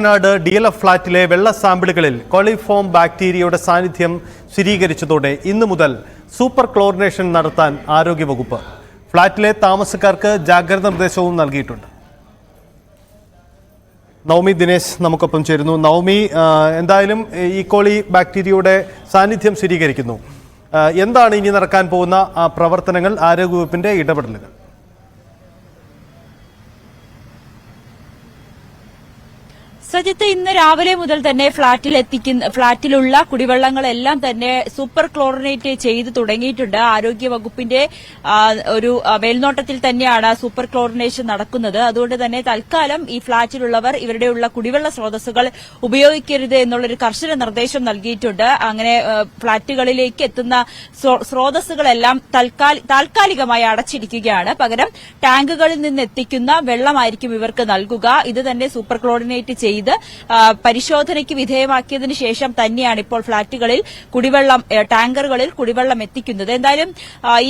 Wayanad D L F ഫ്ളാറ്റിലെ വെള്ള സാമ്പിളുകളിൽ coliform ബാക്ടീരിയയുടെ സാന്നിധ്യം സ്ഥിരീകരിച്ചതോടെ ഇന്നു മുതൽ സൂപ്പർ ക്ലോറിനേഷൻ നടത്താൻ ആരോഗ്യവകുപ്പ്. ഫ്ളാറ്റിലെ താമസക്കാർക്ക് ജാഗ്രത നിർദ്ദേശവും നൽകിയിട്ടുണ്ട്. നവമി ദിനേശ് നമുക്കൊപ്പം ചേരുന്നു. നവമി എന്തായാലും ഈ കോളി ബാക്ടീരിയയുടെ സാന്നിധ്യം സ്ഥിരീകരിക്കുന്നു. എന്താണ് ഇനി നടക്കാൻ പോകുന്ന പ്രവർത്തനങ്ങൾ ആരോഗ്യവകുപ്പിന്റെ ഇടപെടലുകൾ? സജിത്ത് ഇന്ന് രാവിലെ മുതൽ തന്നെ ഫ്ളാറ്റിൽ എത്തിക്കുന്ന ഫ്ളാറ്റിലുള്ള കുടിവെള്ളങ്ങളെല്ലാം തന്നെ സൂപ്പർ ക്ലോറിനേറ്റ് ചെയ്ത് തുടങ്ങിയിട്ടുണ്ട്. ആരോഗ്യ വകുപ്പിന്റെ ഒരു മേൽനോട്ടത്തിൽ തന്നെയാണ് സൂപ്പർ ക്ലോറിനേഷൻ നടക്കുന്നത്. അതുകൊണ്ട് തന്നെ തൽക്കാലം ഈ ഫ്ളാറ്റിലുള്ളവർ ഇവരുടെയുള്ള കുടിവെള്ള സ്രോതസ്സുകൾ ഉപയോഗിക്കരുത് എന്നുള്ളൊരു കർശന നിർദ്ദേശം നൽകിയിട്ടുണ്ട്. അങ്ങനെ ഫ്ളാറ്റുകളിലേക്ക് എത്തുന്ന സ്രോതസ്സുകളെല്ലാം തൽക്കാലി- താൽക്കാലികമായി അടച്ചിരിക്കുകയാണ്. പകരം ടാങ്കുകളിൽ നിന്ന് എത്തിക്കുന്ന വെള്ളമായിരിക്കും ഇവർക്ക് നൽകുക. ഇത് തന്നെ സൂപ്പർ ക്ലോറിനേറ്റ് ചെയ്ത് ആ, പരിശോധനയ്ക്ക് വിധേയമാക്കിയതിനു ശേഷം തന്നെയാണ് ഇപ്പോൾ ഫ്ളാറ്റുകളിൽ കുടിവെള്ളം ടാങ്കറുകളിൽ കുടിവെള്ളം എത്തിക്കുന്നത്. എന്തായാലും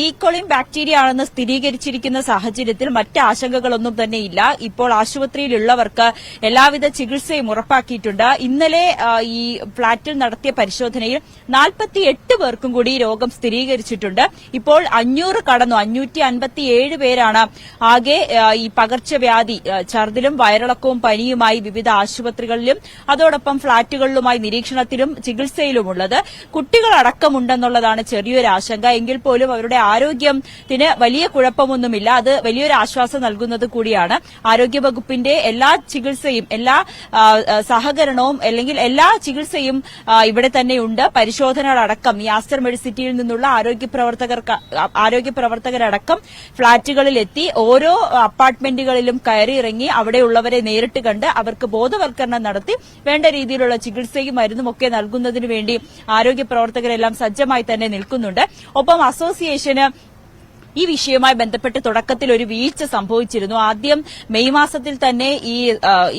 ഈക്കോളിം ബാക്ടീരിയ ആണെന്ന് സ്ഥിരീകരിച്ചിരിക്കുന്ന സാഹചര്യത്തിൽ മറ്റ് ആശങ്കകളൊന്നും തന്നെ ഇല്ല. ഇപ്പോൾ ആശുപത്രിയിലുള്ളവർക്ക് എല്ലാവിധ ചികിത്സയും ഉറപ്പാക്കിയിട്ടുണ്ട്. ഇന്നലെ ഈ ഫ്ളാറ്റിൽ നടത്തിയ പരിശോധനയിൽ നാൽപ്പത്തിയെട്ട് പേർക്കും കൂടി രോഗം സ്ഥിരീകരിച്ചിട്ടുണ്ട്. ഇപ്പോൾ അഞ്ഞൂറ് കടന്നു. അഞ്ഞൂറ്റി അൻപത്തിയേഴ് പേരാണ് ആകെ ഈ പകർച്ചവ്യാധി ഛർദിലും വയറിളക്കവും പനിയുമായി വിവിധ ആശുപത്രികളിലും അതോടൊപ്പം ഫ്ളാറ്റുകളിലുമായി നിരീക്ഷണത്തിലും ചികിത്സയിലുമുള്ളത് കുട്ടികളടക്കമുണ്ടെന്നുള്ളതാണ് ചെറിയൊരു ആശങ്ക എങ്കിൽ പോലും അവരുടെ ആരോഗ്യത്തിന് വലിയ കുഴപ്പമൊന്നുമില്ല. അത് വലിയൊരു ആശ്വാസം നൽകുന്നത് കൂടിയാണ്. ആരോഗ്യവകുപ്പിന്റെ എല്ലാ ചികിത്സയും എല്ലാ സഹകരണവും അല്ലെങ്കിൽ എല്ലാ ചികിത്സയും ഇവിടെ തന്നെയുണ്ട്. പരിശോധനകളടക്കം ഈ ആസ്റ്റർ മെഡിസിറ്റിയിൽ നിന്നുള്ള ആരോഗ്യ ആരോഗ്യ പ്രവർത്തകരടക്കം ഫ്ളാറ്റുകളിലെത്തി. ഓരോ അപ്പാർട്ട്മെന്റുകളിലും കയറി ഇറങ്ങി അവിടെയുള്ളവരെ നേരിട്ട് കണ്ട് അവർക്ക് ബോധവൽക്കരണം നടത്തി വേണ്ട രീതിയിലുള്ള ചികിത്സയും മരുന്നും ഒക്കെ നൽകുന്നതിന് വേണ്ടി ആരോഗ്യ പ്രവർത്തകരെല്ലാം സജ്ജമായി തന്നെ നിൽക്കുന്നുണ്ട്. ഒപ്പം അസോസിയേഷന് ഈ വിഷയവുമായി ബന്ധപ്പെട്ട് തുടക്കത്തിൽ ഒരു വീഴ്ച സംഭവിച്ചിരുന്നു. ആദ്യം മെയ് മാസത്തിൽ തന്നെ ഈ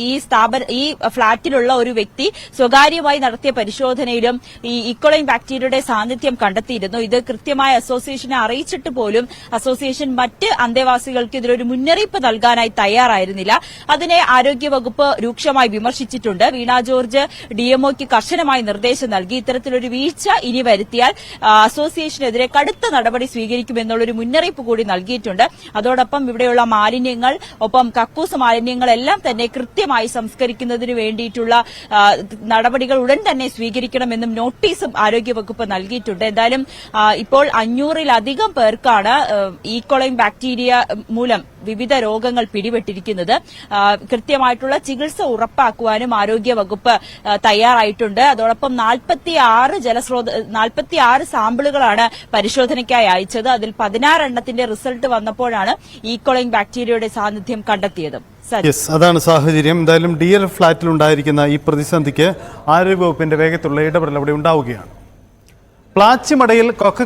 ഈ സ്ഥാപന ഈ ഫ്ളാറ്റിലുള്ള ഒരു വ്യക്തി സ്വകാര്യമായി നടത്തിയ പരിശോധനയിലും ഈ ഇക്കോളൈൻ ബാക്ടീരിയയുടെ സാന്നിധ്യം കണ്ടെത്തിയിരുന്നു. ഇത് കൃത്യമായി അസോസിയേഷനെ അറിയിച്ചിട്ട് പോലും അസോസിയേഷൻ മറ്റ് അന്തേവാസികൾക്ക് ഇതിലൊരു മുന്നറിയിപ്പ് നൽകാനായി തയ്യാറായിരുന്നില്ല. അതിനെ ആരോഗ്യവകുപ്പ് രൂക്ഷമായി വിമർശിച്ചിട്ടുണ്ട്. വീണ ജോർജ് ഡിഎംഒക്ക് കർശനമായി നിർദ്ദേശം നൽകി. ഇത്തരത്തിലൊരു വീഴ്ച ഇനി വരുത്തിയാൽ അസോസിയേഷനെതിരെ കടുത്ത നടപടി സ്വീകരിക്കുമെന്നുള്ളൊരു മുന്നറിയിപ്പ് കൂടി നൽകിയിട്ടുണ്ട്. അതോടൊപ്പം ഇവിടെയുള്ള മാലിന്യങ്ങൾ ഒപ്പം കക്കൂസ് മാലിന്യങ്ങളെല്ലാം തന്നെ കൃത്യമായി സംസ്കരിക്കുന്നതിന് വേണ്ടിയിട്ടുള്ള നടപടികൾ ഉടൻ തന്നെ സ്വീകരിക്കണമെന്നും നോട്ടീസും ആരോഗ്യവകുപ്പ് നൽകിയിട്ടുണ്ട്. എന്തായാലും ഇപ്പോൾ അഞ്ഞൂറിലധികം പേർക്കാണ് ഈ കൊളയും ബാക്ടീരിയ മൂലം വിവിധ രോഗങ്ങൾ പിടിപെട്ടിരിക്കുന്നത്. കൃത്യമായിട്ടുള്ള ചികിത്സ ഉറപ്പാക്കുവാനും ആരോഗ്യ വകുപ്പ് തയ്യാറായിട്ടുണ്ട്. അതോടൊപ്പം നാൽപ്പത്തി ആറ് ജലസ്രോത നാൽപ്പത്തി ആറ് സാമ്പിളുകളാണ് പരിശോധനയ്ക്കായി അയച്ചത്. അതിൽ പതിനാറെണ്ണത്തിന്റെ റിസൾട്ട് വന്നപ്പോഴാണ് ഈക്കോളിംഗ് ബാക്ടീരിയയുടെ സാന്നിധ്യം കണ്ടെത്തിയത്. യെസ് അതാണ് സാഹചര്യം. എന്തായാലും ഡി എൽ ഉണ്ടായിരിക്കുന്ന ഈ പ്രതിസന്ധിക്ക് ആരോഗ്യവകുപ്പിന്റെ വേഗത്തിലുള്ള ഇടപെടൽ അവിടെ ഉണ്ടാവുകയാണ്. പ്ലാച്ചിമടയിൽ കൊക്ക